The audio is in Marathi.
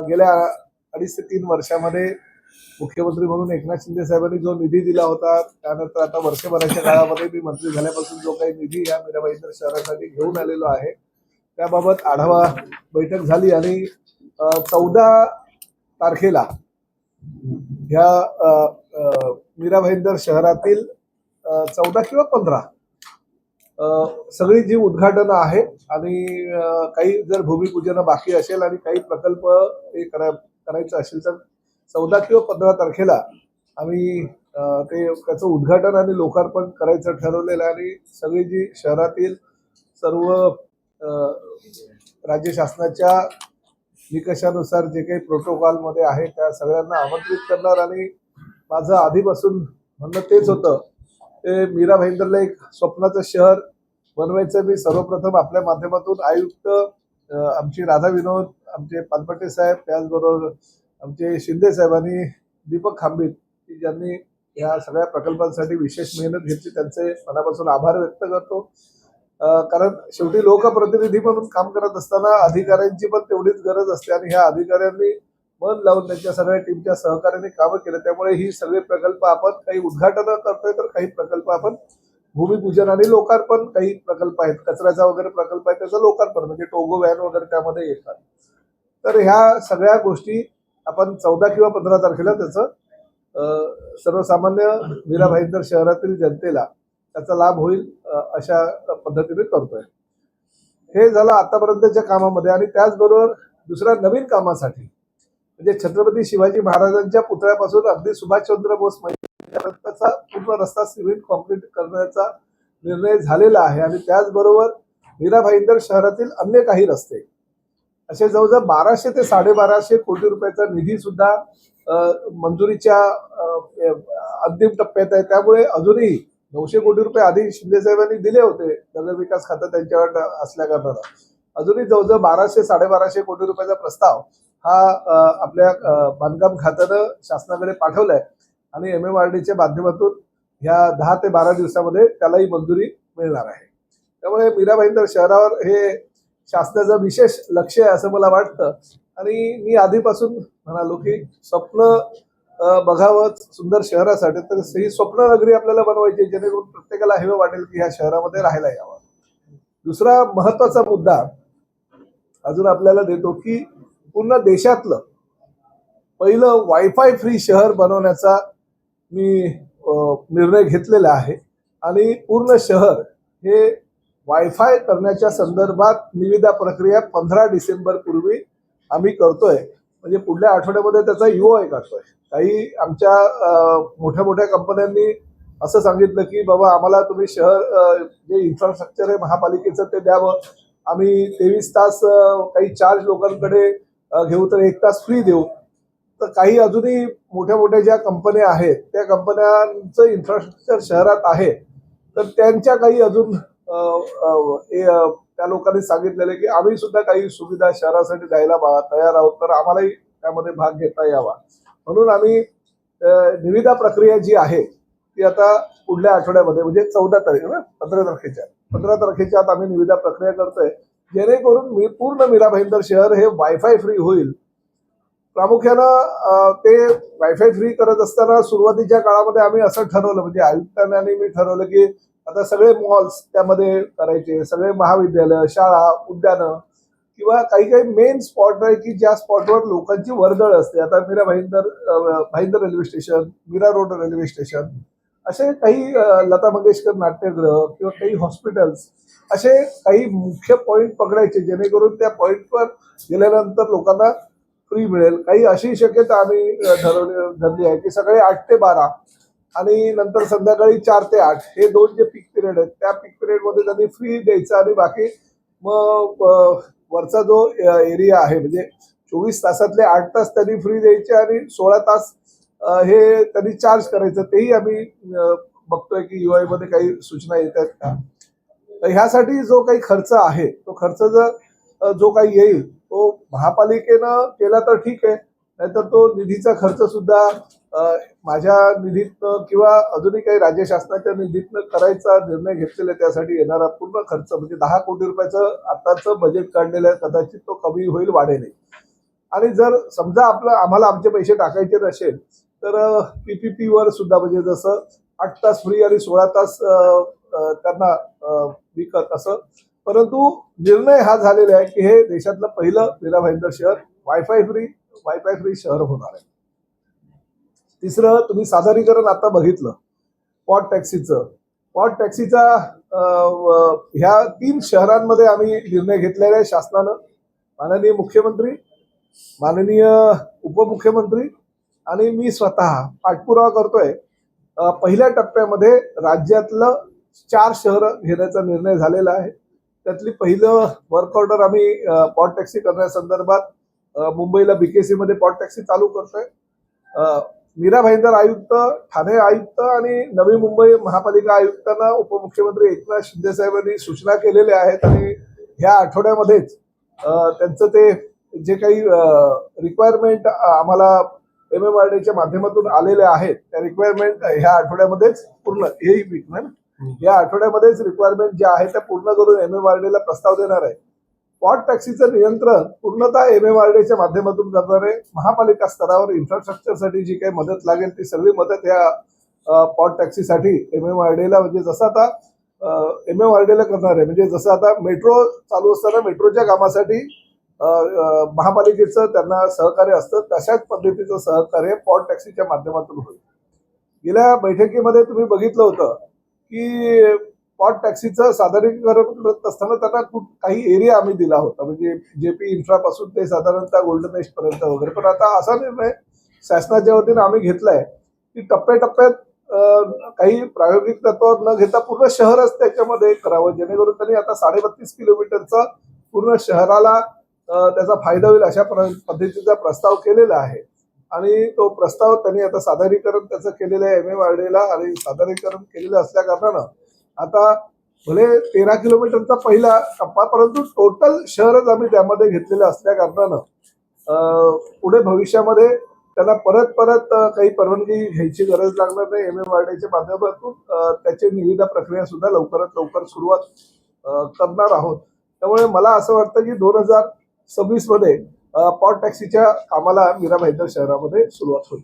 गेल्या अडीच ते तीन वर्षामध्ये मुख्यमंत्री म्हणून एकनाथ शिंदे साहेबांनी जो निधी दिला होता त्यानंतर आता वर्षभराच्या काळामध्ये मी मंत्री झाल्यापासून जो काही निधी या मीराबाईंदर शहरासाठी घेऊन आलेलो आहे त्याबाबत आढावा बैठक झाली आणि चौदा तारखेला ह्या मीरा भाईंदर शहरातील चौदा किंवा पंधरा सगळी जी उद्घाटनं आहेत आणि काही जर भूमिपूजन बाकी असेल आणि काही प्रकल्प हे करा करायचं असेल तर चौदा किंवा पंधरा तारखेला आम्ही ते त्याचं उद्घाटन आणि लोकार्पण करायचं ठरवलेलं आहे आणि सगळी जी शहरातील सर्व राज्य शासनाच्या निकषानुसार जे काही प्रोटोकॉलमध्ये आहे त्या सगळ्यांना आमंत्रित करणार आणि माझं आधीपासून म्हणणं तेच होतं ते मीरा भाईंदरला एक स्वप्नाचं शहर बनवायचं मी सर्वप्रथम आपल्या माध्यमातून आयुक्त आमची राधा विनोद आमचे पानपट्टे साहेब त्याचबरोबर आमचे शिंदे साहेब आणि दीपक खांबीत की ज्यांनी या सगळ्या प्रकल्पांसाठी विशेष मेहनत घेतली. त्यांचे मनापासून आभार व्यक्त करतो. कारण शेवटी लोकप्रतिनिधी म्हणून काम करत असताना अधिकाऱ्यांची पण तेवढीच गरज असते आणि ह्या अधिकाऱ्यांनी मन लावून त्यांच्या सगळ्या टीमच्या सहकार्याने कामं केलं. त्यामुळे ही सगळे प्रकल्प आपण काही उद्घाटनं करतोय तर काही प्रकल्प आपण भूमिपूजन आणि लोकार्पण काही प्रकल्प आहेत. कचऱ्याचा वगैरे प्रकल्प आहे त्याचं लोकार्पण म्हणजे टोगो व्हॅन वगैरे त्यामध्ये येतात. तर ह्या सगळ्या गोष्टी आपण चौदा किंवा पंधरा तारखेला त्याचं सर्वसामान्य मीरा भाईंदर शहरातील जनतेला त्याचा लाभ होईल अशा पद्धतीने करतोय. हे झालं आतापर्यंतच्या कामामध्ये आणि त्याचबरोबर दुसऱ्या नवीन कामासाठी म्हणजे छत्रपती शिवाजी महाराजांच्या पुतळ्यापासून अगदी सुभाषचंद्र बोस मैदानापर्यंतचा पूर्ण रस्ता सिमेंट कॉन्क्रीट करण्याचा निर्णय झालेला आहे. आणि त्याचबरोबर मीरा भाईंदर शहरातील अन्य काही रस्ते. असे जवळजवळ बाराशे ते साडेबाराशे कोटी रुपयाचा निधी सुद्धा मंजुरीच्या अंतिम टप्प्यात आहे. त्यामुळे अजूनही नऊशे कोटी रुपये आधी शिंदे साहेबांनी दिले होते. नगरविकास खातं त्यांच्यावर असल्या कारणानं. अजूनही जवळजवळ बाराशे साडेबाराशे कोटी रुपयाचा प्रस्ताव हा आपल्या बांधकाम खात्यानं शासनाकडे पाठवलाय. आणि एम एम आर डीच्या माध्यमातून ह्या दहा ते बारा दिवसामध्ये त्यालाही मंजुरी मिळणार आहे. त्यामुळे मीरा भाईंदर शहरावर हे शासनाचं विशेष लक्ष आहे असं मला वाटतं. आणि मी आधीपासून म्हणालो की स्वप्न बघावं सुंदर शहरासाठी तर ही स्वप्न नगरी आपल्याला बनवायची जेणेकरून प्रत्येकाला हेवं वाटेल की ह्या शहरामध्ये राहायला यावं. दुसरा महत्त्वाचा मुद्दा अजून आपल्याला देतो की पूर्ण देशातलं पहिलं वायफाय फ्री शहर बनवण्याचा मी निर्णय घेतलेला आहे. आणि पूर्ण शहर हे वायफाय करण्याच्या संदर्भात निविदा प्रक्रिया पंधरा डिसेंबर पूर्वी आम्ही करतोय. म्हणजे पुढल्या आठवड्यामध्ये त्याचा युओ काढतोय. काही आमच्या मोठ्या मोठ्या कंपन्यांनी असं सांगितलं की बाबा आम्हाला तुम्ही शहर जे इन्फ्रास्ट्रक्चर आहे महापालिकेचं ते द्यावं. आम्ही तेवीस तास काही चार्ज लोकांकडे घेऊ तर एक तास फ्री देऊ. तर काही अजूनही मोठ्या मोठ्या ज्या कंपन्या आहेत त्या कंपन्यांचं इन्फ्रास्ट्रक्चर शहरात आहे. तर त्यांच्या काही अजून त्या लोकांनी सांगितलेलं की आम्ही सुद्धा काही सुविधा शहरासाठी द्यायला बा- तयार आहोत तर आम्हालाही त्यामध्ये भाग घेता यावा. म्हणून आम्ही निविदा प्रक्रिया जी आहे ती आता पुढल्या आठवड्यामध्ये म्हणजे चौदा तारीख ना पंधरा तारखेच्या पंधरा तारखेच्या आत आम्ही निविदा प्रक्रिया करतोय. जेणेकरून मी पूर्ण मीरा भाईंदर शहर हे वायफाय फ्री होईल. प्रामुख्यानं ते वायफाय फ्री करत असताना सुरुवातीच्या काळामध्ये आम्ही असं ठरवलं म्हणजे आयुक्तांनी आणि मी ठरवलं की आता सगळे मॉल्स त्यामध्ये करायचे सगळे महाविद्यालय शाळा उद्यानं किंवा काही काही मेन स्पॉट आहे की ज्या स्पॉटवर लोकांची वर्दळ असते. आता Mira Bhayandar Bhayandar railway station Mira road railway station असे काही लता मंगेशकर नाट्यगृह किंवा काही हॉस्पिटल्स असे काही मुख्य पॉईंट पकडायचे जेणेकरून त्या पॉईंटवर गेल्यानंतर लोकांना फ्री मिळेल. काही अशी शक्यता आम्ही ठरवली धरली आहे की सकाळी आठ ते बारा आणि नंतर संध्याकाळी चार ते आठ हे दोन जे पीक पिरियड आहेत त्या पीक पिरियडमध्ये त्यांनी फ्री द्यायचं आणि बाकी मग वरचा जो एरिया आहे म्हणजे चोवीस तासातले आठ तास त्यांनी फ्री द्यायचे आणि सोळा तास हे त्यांनी चार्ज करायचं तेही आम्ही बघतोय की युआयमध्ये काही सूचना येत आहेत का? तर ह्यासाठी जो काही खर्च आहे तो खर्च जर जो काही येईल तो महापालिकेनं केला तर ठीक आहे. नाहीतर तो निधीचा खर्च सुद्धा माझ्या निधीतनं किंवा अजूनही काही राज्य शासनाच्या निधीतनं करायचा निर्णय घेतलेला त्यासाठी येणारा पूर्ण खर्च म्हणजे दहा कोटी रुपयाचं आताचं बजेट काढलेलं आहे कदाचित तो कमी होईल वाढेल आणि जर समजा आपलं आम्हाला आमचे पैसे टाकायचे नसेल तर पीपीपी वर सुद्धा म्हणजे जसं आठ तास फ्री आणि सोळा तास त्यांना विकत असं. परंतु निर्णय हा झालेला आहे की हे देशातलं पहिलं मीरा भाईंदर शहर वायफाय फ्री वायफाय फ्री शहर होणार आहे. तिसरं तुम्ही सादरीकरण आता बघितलं. पॉट टॅक्सीचं पॉट टॅक्सीचा ह्या तीन शहरांमध्ये आम्ही निर्णय घेतलेला आहे शासनानं. माननीय मुख्यमंत्री माननीय उपमुख्यमंत्री आणि मी स्वतः पाठपुरावा करतोय. पहिल्या टप्प्यामध्ये राज्यातलं चार शहरं घेण्याचा निर्णय झालेला आहे. त्यातली पहिलं वर्क ऑर्डर आम्ही पॉट टॅक्सी करण्यासंदर्भात मुंबईला बीकेसीमध्ये पॉट टॅक्सी चालू करतोय. मीरा भाईंदर आयुक्त ठाणे आयुक्त आणि नवी मुंबई महापालिका आयुक्तांना उपमुख्यमंत्री एकनाथ शिंदे साहेबांनी सूचना केलेल्या आहेत आणि ह्या आठवड्यामध्येच त्यांचं ते जे काही रिक्वायरमेंट आम्हाला एम एम आर डीच्या माध्यमातून आलेले आहेत त्या रिक्वायरमेंट ह्या आठवड्यामध्येच पूर्ण हेही वीक ना? या आठवड्यामध्येच रिक्वायरमेंट ज्या आहेत त्या पूर्ण करून एम एम आर डीला प्रस्ताव देणार आहे. पॉट टॅक्सीचं नियंत्रण पूर्णतः एम एम आर डीच्या माध्यमातून करणार आहे. महापालिका स्तरावर इन्फ्रास्ट्रक्चरसाठी जी काही मदत लागेल ती सगळी मदत या पॉट टॅक्सीसाठी एम एम आर डीला म्हणजे जसं आता एम एम आर डीला करणार आहे. म्हणजे जसं आता मेट्रो चालू असताना मेट्रोच्या कामासाठी महापालिकेचं त्यांना सहकार्य असतं तशाच पद्धतीचं सहकार्य पॉट टॅक्सीच्या माध्यमातून होईल. गेल्या बैठकीमध्ये तुम्ही बघितलं होतं की पॉट टॅक्सीचं सादरीकरण करत असताना त्यांना खूप काही एरिया आम्ही दिला होता म्हणजे जे पी इन्फ्रापासून ते साधारणतः गोल्डन एज पर्यंत वगैरे. पण आता असा निर्णय शासनाच्या वतीने आम्ही घेतलाय की टप्प्याटप्प्यात काही प्रायोगिक तत्वावर न घेता पूर्ण शहरच त्याच्यामध्ये करावं जेणेकरून त्यांनी आता साडेबत्तीस किलोमीटरचं पूर्ण शहराला त्याचा फायदा होईल अशा पद्धतीचा प्रस्ताव केलेला आहे. आणि तो प्रस्ताव त्यांनी आता सादरीकरण त्याचं केलेलं आहे एम ए वार्डेला आणि सादरीकरण केलेलं असल्या कारणानं आता भले तेरा किलोमीटरचा पहिला टप्पा परंतु टोटल शहरच आम्ही त्यामध्ये घेतलेलं असल्या कारणानं पुढे भविष्यामध्ये त्यांना परत परत काही परवानगी घ्यायची गरज लागणार नाही. एम एम वार्डेच्या माध्यमातून त्याची निविदा प्रक्रिया सुद्धा लवकरात लवकर सुरुवात करणार आहोत. त्यामुळे मला असं वाटतं की दोन हजार सव्वीसमध्ये पॉट टॅक्सीच्या कामाला मीरा भाईंदर शहरामध्ये सुरुवात होईल.